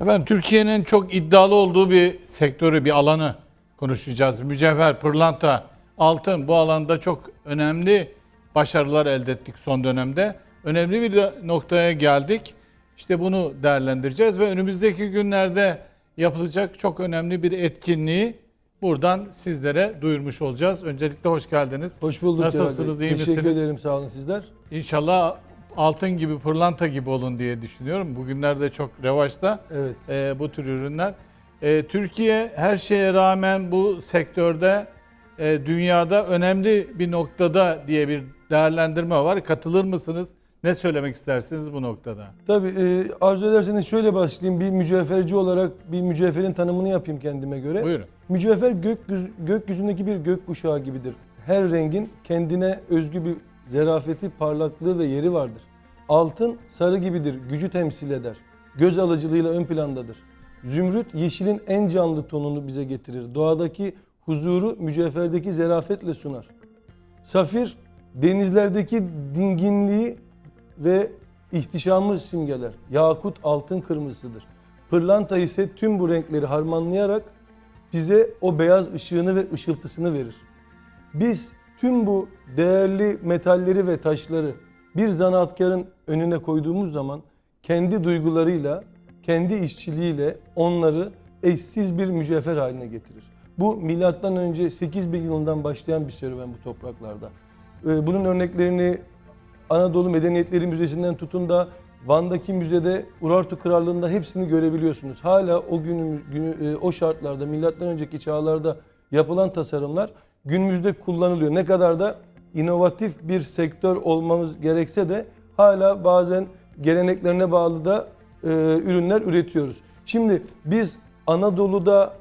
Efendim Türkiye'nin çok iddialı olduğu bir sektörü, bir alanı konuşacağız. Mücevher, pırlanta, altın bu alanda çok önemli başarılar elde ettik son dönemde. Önemli bir noktaya geldik. İşte bunu değerlendireceğiz ve önümüzdeki günlerde yapılacak çok önemli bir etkinliği buradan sizlere duyurmuş olacağız. Öncelikle hoş geldiniz. Hoş bulduk Bey. Nasılsınız, iyi Teşekkür misiniz? ederim, sağ olun sizler. İnşallah altın gibi, pırlanta gibi olun diye düşünüyorum. Bugünlerde çok revaçta Evet. e, bu tür ürünler. E, Türkiye her şeye rağmen bu sektörde e, dünyada önemli bir noktada diye bir değerlendirme var. Katılır mısınız? Ne söylemek istersiniz bu noktada? Tabii e, arzu ederseniz şöyle başlayayım. Bir mücevherci olarak bir mücevherin tanımını yapayım kendime göre. Buyurun. Mücevher gökyüzü, gökyüzündeki bir gökkuşağı gibidir. Her rengin kendine özgü bir zerafeti, parlaklığı ve yeri vardır. Altın sarı gibidir, gücü temsil eder. Göz alıcılığıyla ön plandadır. Zümrüt yeşilin en canlı tonunu bize getirir. Doğadaki huzuru mücevherdeki zerafetle sunar. Safir denizlerdeki dinginliği ve ihtişamı simgeler. Yakut altın kırmızısıdır. Pırlanta ise tüm bu renkleri harmanlayarak bize o beyaz ışığını ve ışıltısını verir. Biz tüm bu değerli metalleri ve taşları bir zanaatkarın önüne koyduğumuz zaman kendi duygularıyla, kendi işçiliğiyle onları eşsiz bir mücevher haline getirir. Bu milattan önce 8000 yılından başlayan bir serüven bu topraklarda. Ee, Bunun örneklerini Anadolu Medeniyetleri Müzesi'nden tutun da Van'daki müzede Urartu Krallığı'nda hepsini görebiliyorsunuz. Hala o günümüz, günü, e, o şartlarda, milattan önceki çağlarda yapılan tasarımlar günümüzde kullanılıyor. Ne kadar da inovatif bir sektör olmamız gerekse de hala bazen geleneklerine bağlı da e, ürünler üretiyoruz. Şimdi biz Anadolu'da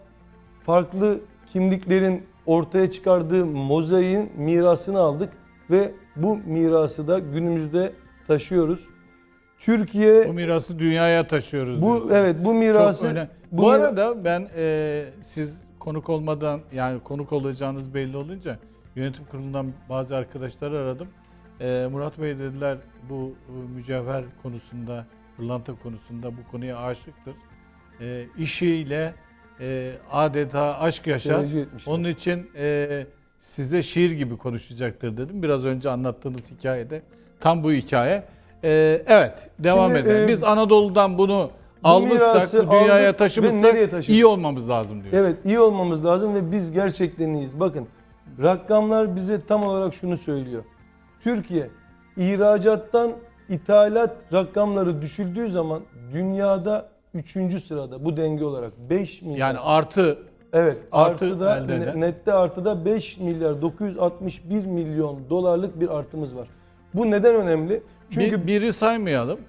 farklı kimliklerin ortaya çıkardığı mozaiğin mirasını aldık ve bu mirası da günümüzde taşıyoruz. Türkiye Bu mirası dünyaya taşıyoruz. bu diyorsunuz. evet bu mirası bu Bu, arada ben e, siz konuk olmadan yani konuk olacağınız belli olunca yönetim kurulundan bazı arkadaşları aradım. E, Murat Bey dediler bu e, mücevher konusunda, pırlanta konusunda bu konuya aşıktır. E, işiyle e, adeta aşk yaşar. Onun için e, size şiir gibi konuşacaktır dedim. Biraz önce anlattığınız hikayede tam bu hikaye. E, evet devam Şimdi, edelim. e, Biz Anadolu'dan bunu bu almışsak, bu dünyaya taşımışsak iyi olmamız lazım diyor. Evet iyi olmamız lazım ve biz gerçekten iyiyiz. Bakın rakamlar bize tam olarak şunu söylüyor. Türkiye ihracattan ithalat rakamları düşüldüğü zaman dünyada 3. sırada bu denge olarak 5 milyar. Yani artı evet artı artıda elde eden. ne- nette artıda 5 milyar 961 milyon dolarlık bir artımız var. Bu neden önemli? Çünkü bir, biri saymayalım.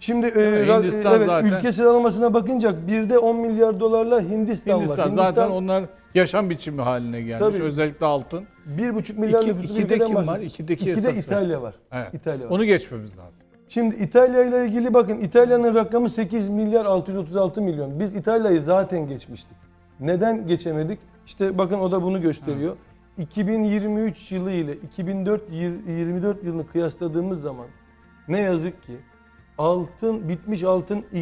Şimdi e, mi? ra- Hindistan evet, zaten- ülke sıralamasına bakınca birde 10 milyar dolarla Hindistan, Hindistan, var. zaten onlar yaşam biçimi haline gelmiş. Tabii. Özellikle altın. 1,5 milyar İki- nüfuslu bir ikide ülkeden kim var? bahsediyoruz. İkideki İkide esas var. İtalya var. Evet. İtalya var. Onu geçmemiz lazım. Şimdi İtalya ile ilgili bakın İtalya'nın rakamı 8 milyar 636 milyon. Biz İtalya'yı zaten geçmiştik. Neden geçemedik? İşte bakın o da bunu gösteriyor. 2023 yılı ile 2024 yılını kıyasladığımız zaman ne yazık ki altın bitmiş altın e,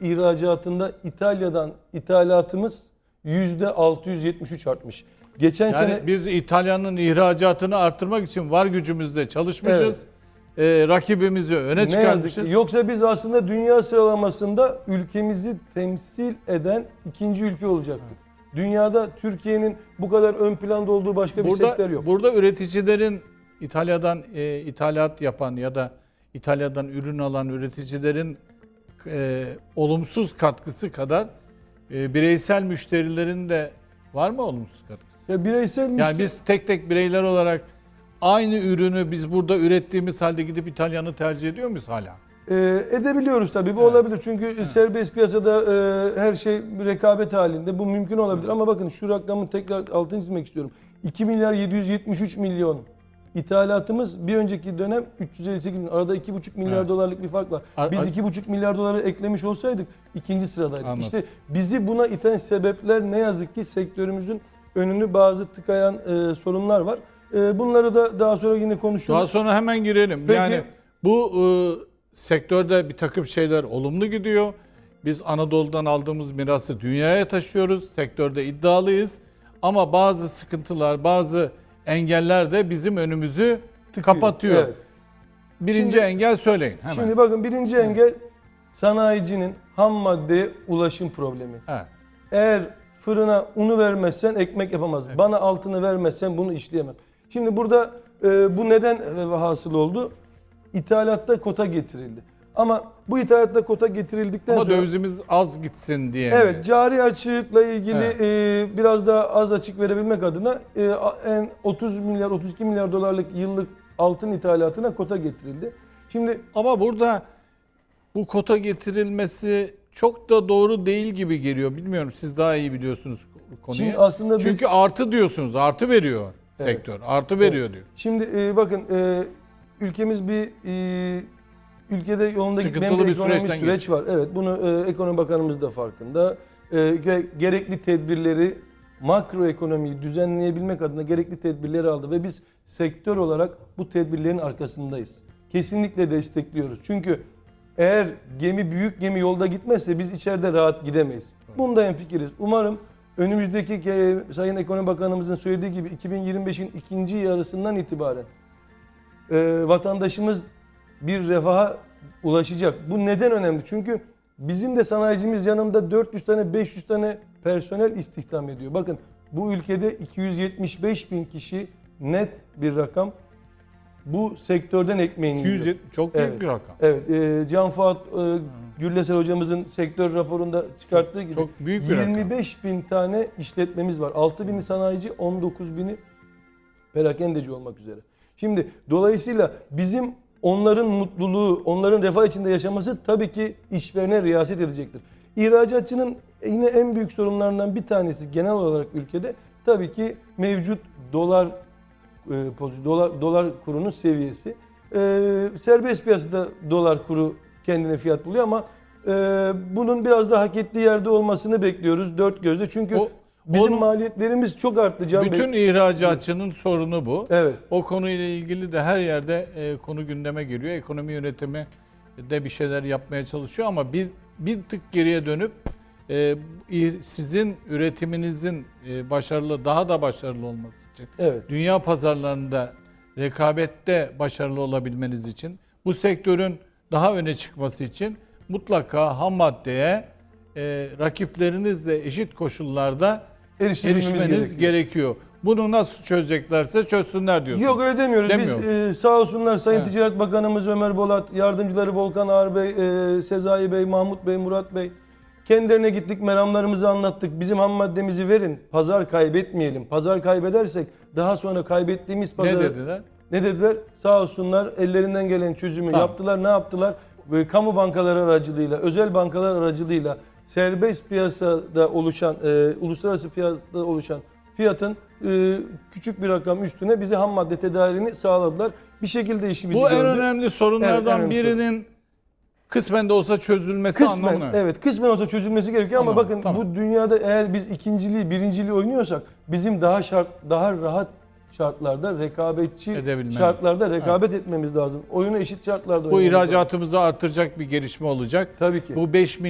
ihracatında İtalya'dan ithalatımız %673 artmış. Geçen Yani sene biz İtalya'nın ihracatını arttırmak için var gücümüzle çalışmışız. Ee, rakibimizi öne Ne yazık çıkarmışız. ki. Yoksa biz aslında dünya sıralamasında ülkemizi temsil eden ikinci ülke olacaktık. Dünyada Türkiye'nin bu kadar ön planda olduğu başka bir sektör Burada, yok. burada üreticilerin İtalya'dan e, ithalat yapan ya da İtalya'dan ürün alan üreticilerin e, olumsuz katkısı kadar e, bireysel müşterilerin de var mı olumsuz katkısı? Ya bireysel Yani müşteri- biz tek tek bireyler olarak aynı ürünü biz burada ürettiğimiz halde gidip İtalyan'ı tercih ediyor muyuz hala? Ee, edebiliyoruz tabii bu Evet. olabilir çünkü serbest piyasada e, her şey rekabet halinde bu mümkün olabilir ama bakın şu rakamı tekrar altını çizmek istiyorum. 2 milyar 773 milyon ithalatımız bir önceki dönem 358 milyon arada 2,5 milyar Evet. dolarlık bir fark var. Ar- Biz ar- 2,5 milyar doları eklemiş olsaydık ikinci sıradaydık. Anladım. İşte bizi buna iten sebepler ne yazık ki sektörümüzün önünü bazı tıkayan e, sorunlar var. E, bunları da daha sonra yine konuşuruz. Daha sonra hemen girelim. Peki. Yani bu e, sektörde bir takım şeyler olumlu gidiyor. Biz Anadolu'dan aldığımız mirası dünyaya taşıyoruz. Sektörde iddialıyız. Ama bazı sıkıntılar, bazı engeller de bizim önümüzü kapatıyor. Evet. Birinci Şimdi- engel söyleyin hemen. Şimdi bakın birinci engel sanayicinin ham maddeye ulaşım problemi. Evet. Eğer fırına unu vermezsen ekmek yapamaz. Bana altını vermezsen bunu işleyemem. Şimdi burada e, bu neden e, hasıl oldu? İthalatta kota getirildi. Ama bu ithalatta kota getirildikten Ama sonra dövizimiz az gitsin diye. evet cari açıkla ilgili Evet. e, biraz daha az açık verebilmek adına e, en 30 milyar 32 milyar dolarlık yıllık altın ithalatına kota getirildi. Şimdi Ama burada bu kota getirilmesi çok da doğru değil gibi geliyor. Bilmiyorum siz daha iyi biliyorsunuz konuyu. Şimdi aslında biz- Çünkü artı diyorsunuz. Artı veriyor Evet. sektör. Artı veriyor diyor. Şimdi e, bakın e, ülkemiz bir e, ülkede yolunda Sıkıntılı gitmeyen bir bir süreç var. Evet bunu e, ekonomi bakanımız da farkında. E, ge- gerekli tedbirleri makroekonomiyi düzenleyebilmek adına gerekli tedbirleri aldı ve biz sektör olarak bu tedbirlerin arkasındayız. Kesinlikle destekliyoruz. Çünkü eğer gemi büyük gemi yolda gitmezse biz içeride rahat gidemeyiz. Bunda hemfikiriz. Umarım önümüzdeki Sayın Ekonomi Bakanımızın söylediği gibi 2025'in ikinci yarısından itibaren e, vatandaşımız bir refaha ulaşacak. Bu neden önemli? Çünkü bizim de sanayicimiz yanında 400 tane 500 tane personel istihdam ediyor. Bakın bu ülkede 275 bin kişi net bir rakam bu sektörden ekmeğini yiyor. 270 çok büyük Evet. bir rakam. Evet, e, Can Fuat e, Gürlesel hocamızın sektör raporunda çıkarttığı gibi Çok büyük bir rakam. 25 bin tane işletmemiz var. 6 bini sanayici, 19 bini perakendeci olmak üzere. Şimdi dolayısıyla bizim onların mutluluğu, onların refah içinde yaşaması tabii ki işverene riyaset edecektir. İhracatçının yine en büyük sorunlarından bir tanesi genel olarak ülkede tabii ki mevcut dolar e, dolar dolar kurunun seviyesi. E, serbest piyasada dolar kuru kendine fiyat buluyor ama e, bunun biraz daha hak ettiği yerde olmasını bekliyoruz dört gözle. Çünkü O- bizim onun- maliyetlerimiz çok arttı Can Bey. Bütün ihracatçının sorunu bu. Evet. O konuyla ilgili de her yerde e, konu gündeme geliyor. Ekonomi yönetimi de bir şeyler yapmaya çalışıyor ama bir bir tık geriye dönüp e, sizin üretiminizin e, başarılı daha da başarılı olması için Evet. dünya pazarlarında rekabette başarılı olabilmeniz için bu sektörün daha öne çıkması için mutlaka ham maddeye e, rakiplerinizle eşit koşullarda erişmeniz gerekiyor. gerekiyor. Bunu nasıl çözeceklerse çözsünler diyorsunuz. Yok öyle demiyoruz. Biz Demiyoruz. e, sağ olsunlar Sayın Evet. Ticaret Bakanımız Ömer Bolat, yardımcıları Volkan Ağar Bey, e, Sezai Bey, Mahmut Bey, Murat Bey. Kendilerine gittik, meramlarımızı anlattık. Bizim ham maddemizi verin, pazar kaybetmeyelim. Pazar kaybedersek daha sonra kaybettiğimiz ne pazarı... dediler? Ne dediler? Sağ olsunlar ellerinden gelen çözümü Tamam. yaptılar. Ne yaptılar? Ve kamu bankaları aracılığıyla, özel bankalar aracılığıyla serbest piyasada oluşan, e, uluslararası piyasada oluşan fiyatın e, küçük bir rakam üstüne bize ham madde tedariğini sağladılar. Bir şekilde işimizi Bu en gördük. önemli Evet, en sorunlardan önemli birinin kısmen de olsa çözülmesi Kısmen, anlamına. evet kısmen olsa çözülmesi gerekiyor ama Tamam, bakın tamam. bu dünyada eğer biz ikinciliği, birinciliği oynuyorsak bizim daha şart, daha rahat şartlarda rekabetçi Edebilmemiz. şartlarda rekabet etmemiz lazım. Oyunu eşit şartlarda Bu oynamamız lazım. ihracatımızı artıracak bir gelişme olacak. Tabii ki. Bu 5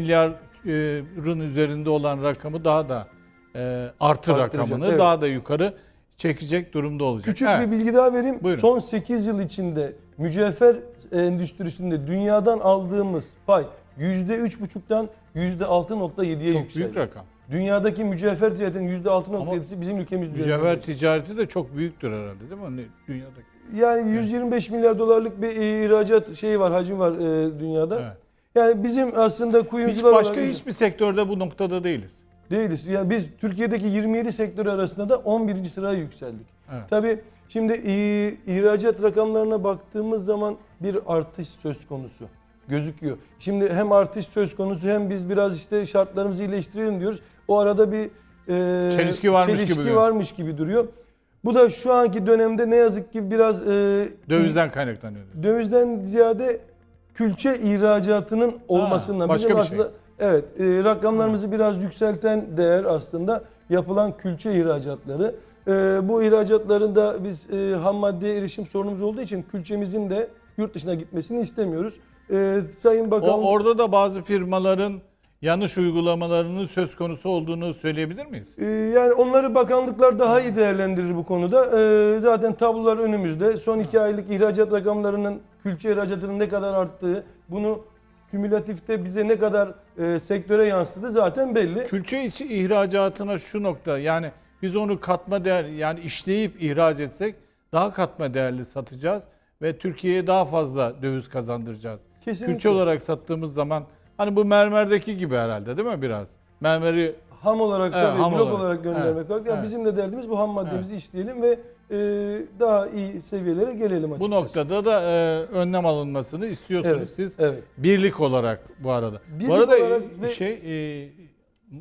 milyarın üzerinde olan rakamı daha da e, artı Arttıracak, rakamını evet. daha da yukarı çekecek durumda olacak. Küçük Evet. bir bilgi daha vereyim. Buyurun. Son 8 yıl içinde mücevher endüstrisinde dünyadan aldığımız pay %3,5'tan %6,7'ye Çok yükseldi. büyük rakam. Dünyadaki mücevher ticaretinin %6,7'si bizim ülkemiz. Mücevher ticareti de çok büyüktür herhalde değil mi? Hani dünyadaki. Yani 125 milyar dolarlık bir ihracat şeyi var, hacim var dünyada. Evet. Yani bizim aslında Hiç kuyumcular başka olarak hiçbir sektörde bu noktada değiliz. değiliz. Yani biz Türkiye'deki 27 sektör arasında da 11. sıraya yükseldik. Evet. Tabii şimdi i- ihracat rakamlarına baktığımız zaman bir artış söz konusu gözüküyor. Şimdi hem artış söz konusu hem biz biraz işte şartlarımızı iyileştirelim diyoruz. O arada bir e, Çelişki varmış çelişki gibi. varmış gibi duruyor. Bu da şu anki dönemde ne yazık ki biraz e, Dövizden kaynaklanıyor. dövizden ziyade külçe ihracatının olmasından başka bizim bir şey. aslında evet e, rakamlarımızı biraz yükselten değer aslında yapılan külçe ihracatları. E, bu ihracatların da biz e, ham maddeye erişim sorunumuz olduğu için külçemizin de yurt dışına gitmesini istemiyoruz. E, Sayın O, Bakan orada da bazı firmaların yanlış uygulamalarının söz konusu olduğunu söyleyebilir miyiz? Ee, Yani onları bakanlıklar daha iyi değerlendirir bu konuda. Ee, Zaten tablolar önümüzde. Son iki aylık ihracat rakamlarının külçe ihracatının ne kadar arttığı, bunu kümülatifte bize ne kadar e, sektöre yansıdı zaten belli. Külçe içi ihracatına şu nokta yani biz onu katma değer yani işleyip ihraç etsek daha katma değerli satacağız ve Türkiye'ye daha fazla döviz kazandıracağız. Kesinlikle. Külçe olarak sattığımız zaman hani bu mermerdeki gibi herhalde değil mi biraz? Mermeri Ham olarak Evet, tabii ham blok olarak. olarak, göndermek Evet, var. Yani evet. bizim de derdimiz bu ham maddemizi işleyelim ve daha iyi seviyelere gelelim açıkçası. bu noktada da e, önlem alınmasını istiyorsunuz Evet, siz. evet. Birlik olarak bu arada. Birlik bu arada olarak e, şey e,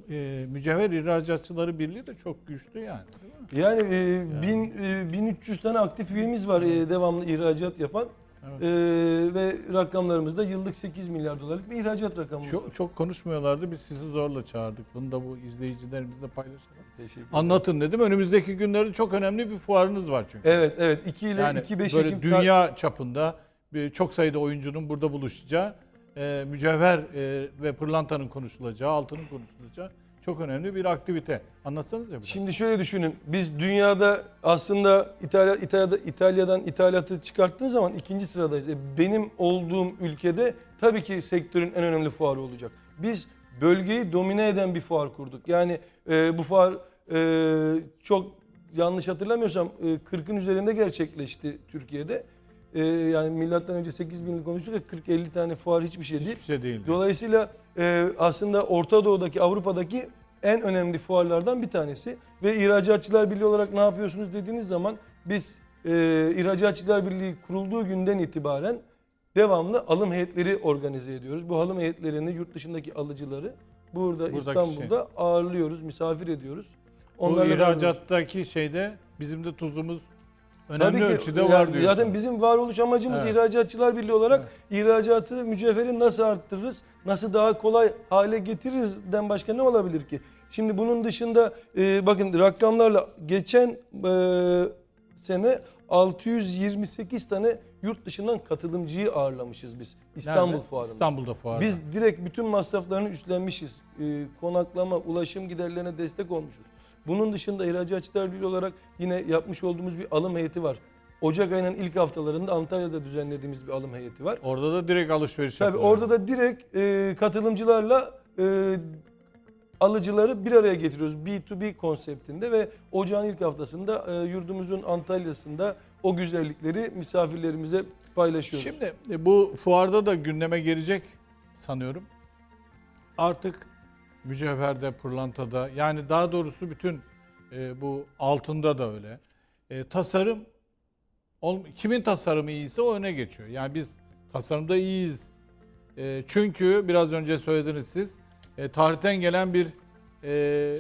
e, mücevher ihracatçıları birliği de çok güçlü yani. Yani e, bin, e, 1300 tane aktif üyemiz var e, devamlı ihracat yapan. Evet. E, ve rakamlarımızda yıllık 8 milyar dolarlık bir ihracat rakamımız var. Çok, çok konuşmuyorlardı. Biz sizi zorla çağırdık. Bunu da bu izleyicilerimizle paylaşalım. Teşekkür. Anlatın dedim. Önümüzdeki günlerde çok önemli bir fuarınız var çünkü. Evet evet 2 ile yani 2 5 böyle Ekim dünya çapında bir, çok sayıda oyuncunun burada buluşacağı, e, mücevher e, ve pırlantanın konuşulacağı, altının konuşulacağı çok önemli bir aktivite. Anlatsanız ya. Şimdi şöyle düşünün. Biz dünyada aslında İtalya, İtalya'da, İtalya'dan ithalatı çıkarttığınız zaman ikinci sıradayız. E, benim olduğum ülkede tabii ki sektörün en önemli fuarı olacak. Biz bölgeyi domine eden bir fuar kurduk. Yani e, bu fuar e, çok yanlış hatırlamıyorsam e, 40'ın üzerinde gerçekleşti Türkiye'de. E, yani milattan önce 8 binli konuştuk ya 40-50 tane fuar hiçbir şey değil. Hiçbir şey değil. Dolayısıyla e, aslında Orta Doğu'daki, Avrupa'daki en önemli fuarlardan bir tanesi. Ve İhracatçılar Birliği olarak ne yapıyorsunuz dediğiniz zaman biz e, İhracatçılar Birliği kurulduğu günden itibaren devamlı alım heyetleri organize ediyoruz. Bu alım heyetlerini yurt dışındaki alıcıları burada Buradaki İstanbul'da ağırlıyoruz, misafir ediyoruz. Bu Onlarla beraber- ihracattaki şeyde bizim de tuzumuz Tabii önemli ki, ölçüde yani var diyorsunuz. Zaten bizim varoluş amacımız Evet. İhracatçılar Birliği olarak ihracatı, mücevheri nasıl arttırırız, nasıl daha kolay hale getiririzden başka ne olabilir ki? Şimdi bunun dışında e, bakın rakamlarla geçen e, sene 628 tane yurt dışından katılımcıyı ağırlamışız biz İstanbul Nerede? Fuarı'nda. İstanbul'da fuarda. Biz direkt bütün masraflarını üstlenmişiz. Ee, konaklama, ulaşım giderlerine destek olmuşuz. Bunun dışında İhracatçılar Birliği olarak yine yapmış olduğumuz bir alım heyeti var. Ocak ayının ilk haftalarında Antalya'da düzenlediğimiz bir alım heyeti var. Orada da direkt alışveriş Tabii yapılıyor. orada da direkt e, katılımcılarla e, alıcıları bir araya getiriyoruz B2B konseptinde ve ocağın ilk haftasında e, yurdumuzun Antalya'sında o güzellikleri misafirlerimize paylaşıyoruz. Şimdi e, bu fuarda da gündeme gelecek sanıyorum. Artık mücevherde, pırlantada yani daha doğrusu bütün e, bu altında da öyle. E, tasarım kimin tasarımı iyiyse o öne geçiyor. Yani biz tasarımda iyiyiz. E, çünkü biraz önce söylediniz siz e, tarihten gelen bir e,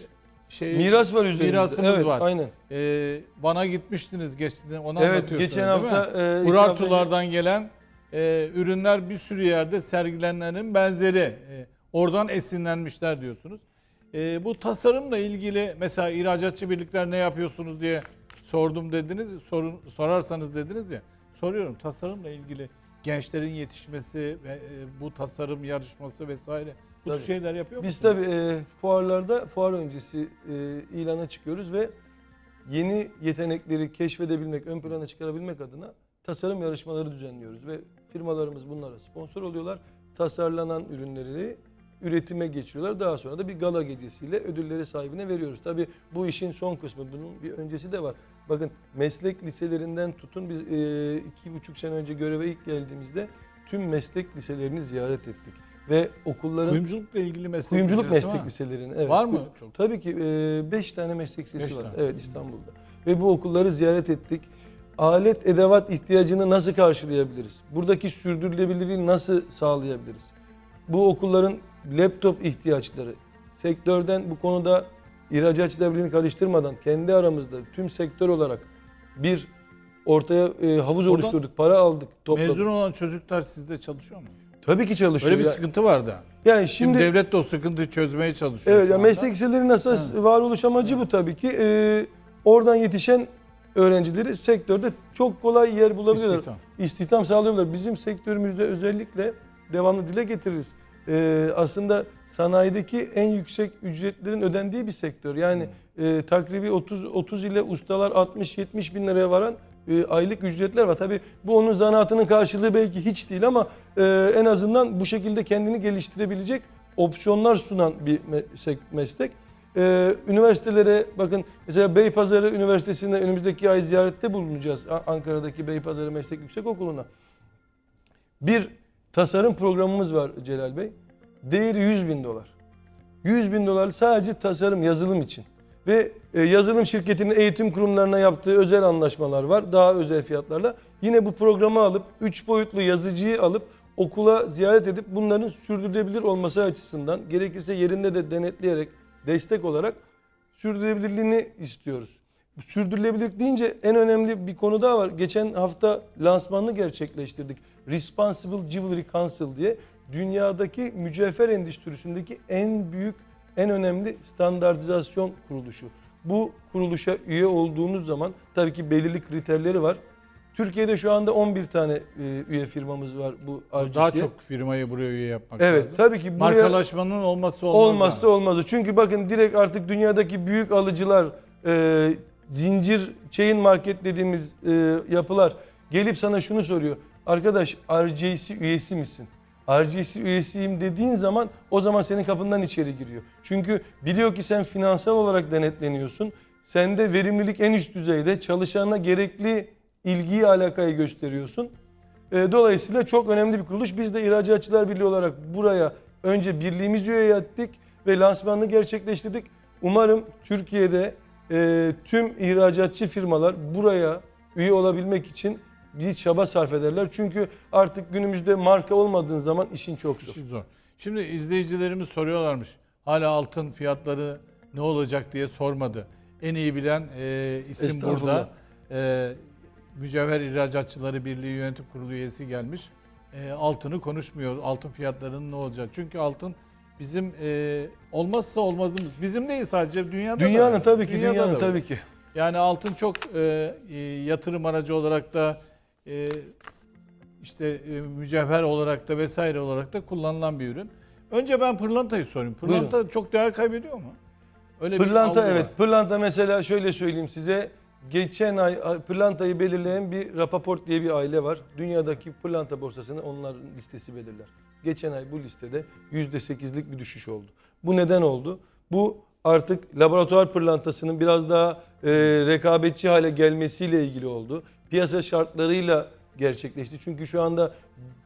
şey Miras var üzerimizde. mirasımız evet, var. Aynen. E, bana gitmiştiniz geçtiğinde onu Evet anlatıyorsunuz. geçen hafta e, Urartulardan gelen e, ürünler bir sürü yerde sergilenenlerin benzeri. E, oradan esinlenmişler diyorsunuz. E, bu tasarımla ilgili mesela ihracatçı birlikler ne yapıyorsunuz diye sordum dediniz. Sorun, sorarsanız dediniz ya. Soruyorum tasarımla ilgili gençlerin yetişmesi ve e, bu tasarım yarışması vesaire bu tür Tabii. şeyler yapıyor Biz musunuz? tabii e, fuarlarda fuar öncesi e, ilana çıkıyoruz ve yeni yetenekleri keşfedebilmek, ön plana çıkarabilmek adına tasarım yarışmaları düzenliyoruz ve firmalarımız bunlara sponsor oluyorlar. Tasarlanan ürünleri üretime geçiriyorlar. Daha sonra da bir gala gecesiyle ödülleri sahibine veriyoruz. Tabii bu işin son kısmı. Bunun bir öncesi de var. Bakın meslek liselerinden tutun biz e, iki buçuk sene önce göreve ilk geldiğimizde tüm meslek liselerini ziyaret ettik. Ve okulların Kuyumculukla ilgili meslek Kuyumculuk lisesi meslek liselerinin evet. Var mı? Çok. Tabii ki 5 tane meslek lisesi Beş var. tane. Evet İstanbul'da. Ve bu okulları ziyaret ettik. Alet edevat ihtiyacını nasıl karşılayabiliriz? Buradaki sürdürülebilirliği nasıl sağlayabiliriz? Bu okulların laptop ihtiyaçları, sektörden bu konuda ihracatçılar birliğini karıştırmadan kendi aramızda tüm sektör olarak bir ortaya e, havuz Oradan oluşturduk, para aldık, topladık. Mezun olan çocuklar sizde çalışıyor mu? Tabii ki çalışıyor. Öyle bir Ya- sıkıntı vardı. yani Şimdi, şimdi devlet de o sıkıntıyı çözmeye çalışıyor. Evet, şu ya anda. meslek liselerinin esas varoluş amacı bu tabii ki. Ee, oradan yetişen öğrencileri sektörde çok kolay yer bulabiliyorlar. İstihdam. İstihdam sağlıyorlar. Bizim sektörümüzde özellikle devamlı dile getiririz. E, aslında sanayideki en yüksek ücretlerin ödendiği bir sektör. Yani e, takribi 30 30 ile ustalar 60-70 bin liraya varan e, aylık ücretler var. Tabii bu onun zanaatının karşılığı belki hiç değil ama e, en azından bu şekilde kendini geliştirebilecek opsiyonlar sunan bir meslek. meslek. E, üniversitelere bakın mesela Beypazarı Üniversitesi'nde önümüzdeki ay ziyarette bulunacağız. Ankara'daki Beypazarı Meslek Yüksekokulu'na. Bir tasarım programımız var Celal Bey. Değeri 100 bin dolar. 100 bin dolar sadece tasarım, yazılım için. Ve e, yazılım şirketinin eğitim kurumlarına yaptığı özel anlaşmalar var. Daha özel fiyatlarla. Yine bu programı alıp, 3 boyutlu yazıcıyı alıp okula ziyaret edip bunların sürdürülebilir olması açısından gerekirse yerinde de denetleyerek, destek olarak sürdürülebilirliğini istiyoruz. Sürdürülebilirlik deyince en önemli bir konu daha var. Geçen hafta lansmanını gerçekleştirdik. Responsible Jewelry Council diye dünyadaki mücevher endüstrisindeki en büyük, en önemli standartizasyon kuruluşu. Bu kuruluşa üye olduğunuz zaman tabii ki belirli kriterleri var. Türkiye'de şu anda 11 tane e, üye firmamız var bu RGC'ye. Daha çok firmayı buraya üye yapmak Evet lazım. tabii ki buraya Markalaşmanın olması olmaz. olmazsa olmazı. Çünkü bakın direkt artık dünyadaki büyük alıcılar, e, zincir chain market dediğimiz e, yapılar gelip sana şunu soruyor. Arkadaş RJC üyesi misin? RJC üyesiyim dediğin zaman o zaman senin kapından içeri giriyor. Çünkü biliyor ki sen finansal olarak denetleniyorsun. Sende verimlilik en üst düzeyde çalışana gerekli ilgiyi alakayı gösteriyorsun. E, Dolayısıyla çok önemli bir kuruluş. Biz de İhracatçılar Birliği olarak buraya önce birliğimizi üye ettik ve lansmanını gerçekleştirdik. Umarım Türkiye'de e, tüm ihracatçı firmalar buraya üye olabilmek için bir çaba sarf ederler. Çünkü artık günümüzde marka olmadığın zaman işin çok zor. İşi zor. Şimdi izleyicilerimiz soruyorlarmış. Hala altın fiyatları ne olacak diye sormadı. En iyi bilen e, isim burada. E, Mücevher İhracatçıları Birliği Yönetim Kurulu üyesi gelmiş. E, altını konuşmuyor. Altın fiyatlarının ne olacak? Çünkü altın bizim e, olmazsa olmazımız. Bizim değil sadece dünyada da Dünyanın öyle. tabii ki, Dünyada dünyanın da tabii ki. Yani altın çok e, e, yatırım aracı olarak da e, işte e, mücevher olarak da vesaire olarak da kullanılan bir ürün. Önce ben pırlantayı sorayım. Pırlanta çok değer kaybediyor mu? Öyle bir Pırlanta algı evet. var. Pırlanta mesela şöyle söyleyeyim size. Geçen ay pırlantayı belirleyen bir Rapaport diye bir aile var. Dünyadaki pırlanta borsasını onların listesi belirler. Geçen ay bu listede %8'lik bir düşüş oldu. Bu neden oldu? Bu artık laboratuvar pırlantasının biraz daha e, rekabetçi hale gelmesiyle ilgili oldu. Piyasa şartlarıyla gerçekleşti. Çünkü şu anda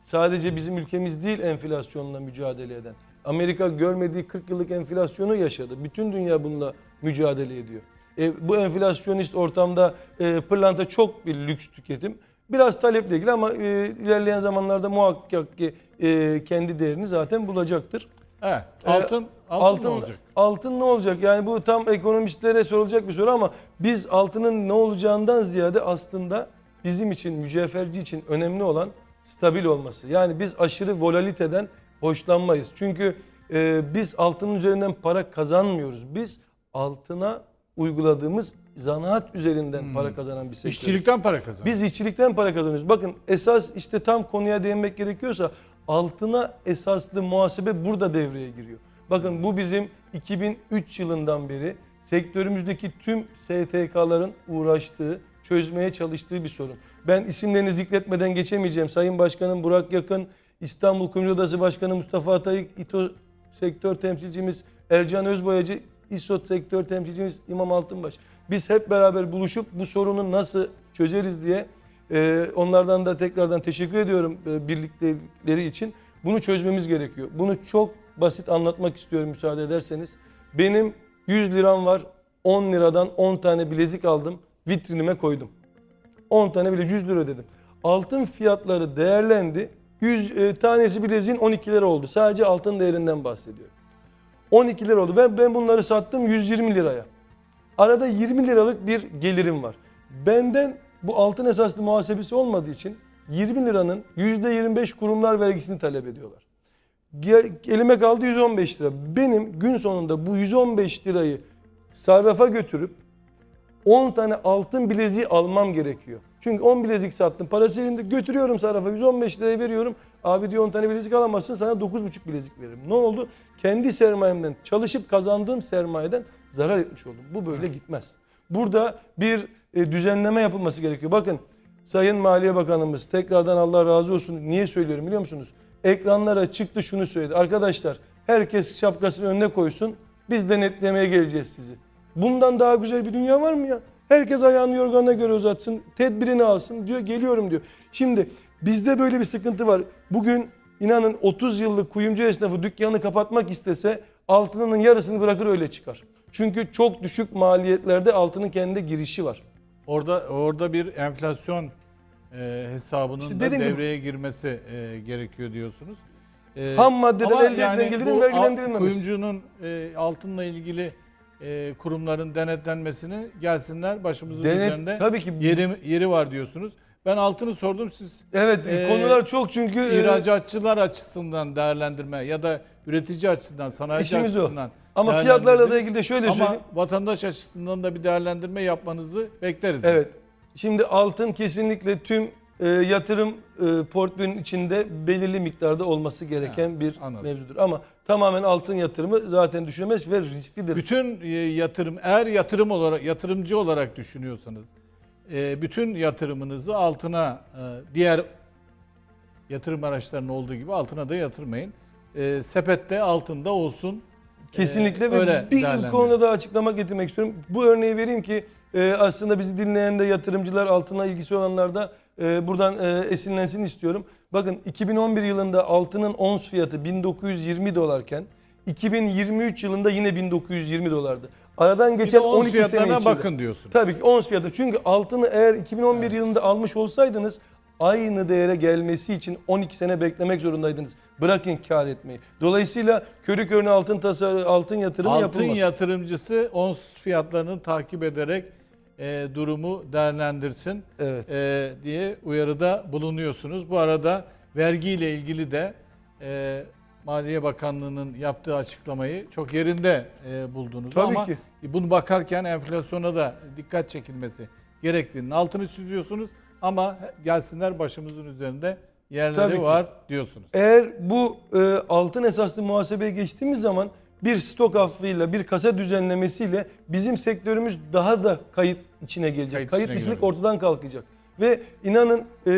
sadece bizim ülkemiz değil enflasyonla mücadele eden. Amerika görmediği 40 yıllık enflasyonu yaşadı. Bütün dünya bununla mücadele ediyor. E, bu enflasyonist ortamda e, pırlanta çok bir lüks tüketim. Biraz taleple ilgili ama e, ilerleyen zamanlarda muhakkak ki e, kendi değerini zaten bulacaktır. Evet. E, Altın, altın, ne olacak? Altın ne olacak? Yani bu tam ekonomistlere sorulacak bir soru ama biz altının ne olacağından ziyade aslında bizim için, mücevherci için önemli olan stabil olması. Yani biz aşırı volatiliteden hoşlanmayız. Çünkü e, biz altının üzerinden para kazanmıyoruz. Biz altına uyguladığımız zanaat üzerinden para kazanan bir sektörüz. İşçilikten para kazanıyor. Biz işçilikten para kazanıyoruz. Bakın esas işte tam konuya değinmek gerekiyorsa altına esaslı muhasebe burada devreye giriyor. Bakın bu bizim 2003 yılından beri sektörümüzdeki tüm STK'ların uğraştığı, çözmeye çalıştığı bir sorun. Ben isimlerini zikretmeden geçemeyeceğim. Sayın Başkanım Burak Yakın, İstanbul Kumru Odası Başkanı Mustafa Atayık, İTO sektör temsilcimiz Ercan Özboyacı, İSO sektör temsilcimiz İmam Altınbaş. Biz hep beraber buluşup bu sorunu nasıl çözeriz diye e, onlardan da tekrardan teşekkür ediyorum e, birliktelikleri için. Bunu çözmemiz gerekiyor. Bunu çok basit anlatmak istiyorum müsaade ederseniz. Benim 100 liram var. 10 liradan 10 tane bilezik aldım. Vitrinime koydum. 10 tane bile 100 lira ödedim. Altın fiyatları değerlendi. 100 e, tanesi bileziğin 12 lira oldu. Sadece altın değerinden bahsediyorum. 12 lira oldu. Ben, ben bunları sattım 120 liraya. Arada 20 liralık bir gelirim var. Benden bu altın esaslı muhasebesi olmadığı için 20 liranın %25 kurumlar vergisini talep ediyorlar. Elime kaldı 115 lira. Benim gün sonunda bu 115 lirayı sarrafa götürüp 10 tane altın bileziği almam gerekiyor. Çünkü 10 bilezik sattım. Parası elinde götürüyorum sarrafa 115 liraya veriyorum. Abi diyor 10 tane bilezik alamazsın sana 9,5 bilezik veririm. Ne oldu? Kendi sermayemden çalışıp kazandığım sermayeden zarar etmiş oldum. Bu böyle gitmez. Burada bir e, düzenleme yapılması gerekiyor. Bakın Sayın Maliye Bakanımız tekrardan Allah razı olsun. Niye söylüyorum biliyor musunuz? Ekranlara çıktı şunu söyledi. Arkadaşlar herkes şapkasını önüne koysun. Biz denetlemeye geleceğiz sizi. Bundan daha güzel bir dünya var mı ya? Herkes ayağını yorganına göre uzatsın, tedbirini alsın diyor, geliyorum diyor. Şimdi bizde böyle bir sıkıntı var. Bugün inanın 30 yıllık kuyumcu esnafı dükkanı kapatmak istese altınının yarısını bırakır öyle çıkar. Çünkü çok düşük maliyetlerde altının kendi girişi var. Orada orada bir enflasyon e, hesabının İşte da dediğim gibi- devreye girmesi e, gerekiyor diyorsunuz. E, Ham maddeden ama elde edilen gelirin bu vergilendirilmemesi. Kuyumcunun e, altınla ilgili e, kurumların denetlenmesini gelsinler başımızın Denet- üzerinde tabii ki- yeri yeri var diyorsunuz. Ben altını sordum siz Evet Ee, konular çok çünkü e, ihracatçılar açısından değerlendirme ya da üretici açısından, sanayici İşimiz o. açısından ama fiyatlarla da ilgili de şöyle ama söyleyeyim. vatandaş açısından da bir değerlendirme yapmanızı bekleriz. biz. Evet. Şimdi altın kesinlikle tüm e, yatırım e, portföyün içinde belirli miktarda olması gereken Ha, bir anladım. mevzudur. Ama tamamen altın yatırımı zaten düşünemez ve risklidir. Bütün e, yatırım eğer yatırım olarak yatırımcı olarak düşünüyorsanız e, bütün yatırımınızı altına e, diğer yatırım araçlarının olduğu gibi altına da yatırmayın. E, sepette altında olsun. Kesinlikle E, ve öyle bir konuda daha açıklama getirmek istiyorum. Bu örneği vereyim ki e, aslında bizi dinleyen de yatırımcılar altına ilgisi olanlar da e, buradan e, esinlensin istiyorum. Bakın 2011 yılında altının ons fiyatı 1920 dolarken 2023 yılında yine 1920 dolardı. Aradan geçen ons 12 sene içinde. bakın diyorsunuz. Tabii ki ons fiyatı. Çünkü altını eğer 2011 yılında almış olsaydınız aynı değere gelmesi için 12 sene beklemek zorundaydınız. Bırakın kar etmeyi. Dolayısıyla körü körüne altın tasarı, altın yatırımı Altın yapılmaz. yatırımcısı ons fiyatlarını takip ederek e, durumu değerlendirsin Evet. e, diye uyarıda bulunuyorsunuz. Bu arada vergiyle ilgili de e, Maliye Bakanlığı'nın yaptığı açıklamayı çok yerinde e, buldunuz. Tabii Ama ki. bunu bakarken enflasyona da dikkat çekilmesi gerektiğinin altını çiziyorsunuz. Ama gelsinler başımızın üzerinde yerleri Tabii ki. var diyorsunuz. Eğer bu e, altın esaslı muhasebeye geçtiğimiz zaman bir stok affıyla, bir kasa düzenlemesiyle bizim sektörümüz daha da kayıt içine gelecek. Kayıt Kayıt, içine dışılık girecek. ortadan kalkacak. Ve inanın e,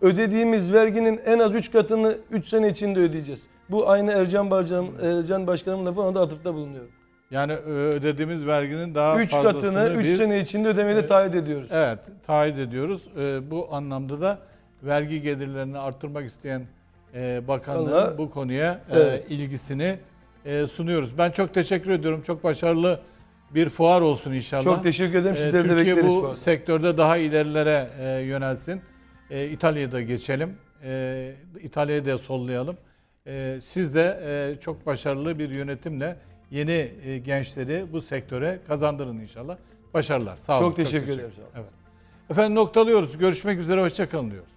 ödediğimiz verginin en az 3 katını 3 sene içinde ödeyeceğiz. Bu aynı Ercan, Barcan, Ercan Başkanımın lafı ona da atıfta bulunuyorum. Yani e, ödediğimiz verginin daha 3 fazlasını katını 3 biz sene içinde ödemeyle Evet. taahhüt ediyoruz. Evet, taahhüt ediyoruz. Ee, bu anlamda da vergi gelirlerini arttırmak isteyen e, bakanlığın Vallahi- bu konuya e, Evet. ilgisini e, sunuyoruz. Ben çok teşekkür ediyorum. Çok başarılı bir fuar olsun inşallah. Çok teşekkür ederim. Sizleri de Türkiye bekleriz. bu bu sektörde daha ilerilere e, yönelsin. E, İtalya'da geçelim. E, İtalya'yı da sollayalım. E, siz de e, çok başarılı bir yönetimle yeni e, gençleri bu sektöre kazandırın inşallah. Başarılar. Sağ olun. Çok teşekkür ederim. Sağ olun. Evet. Efendim noktalıyoruz. Görüşmek üzere. Hoşçakalın diyoruz.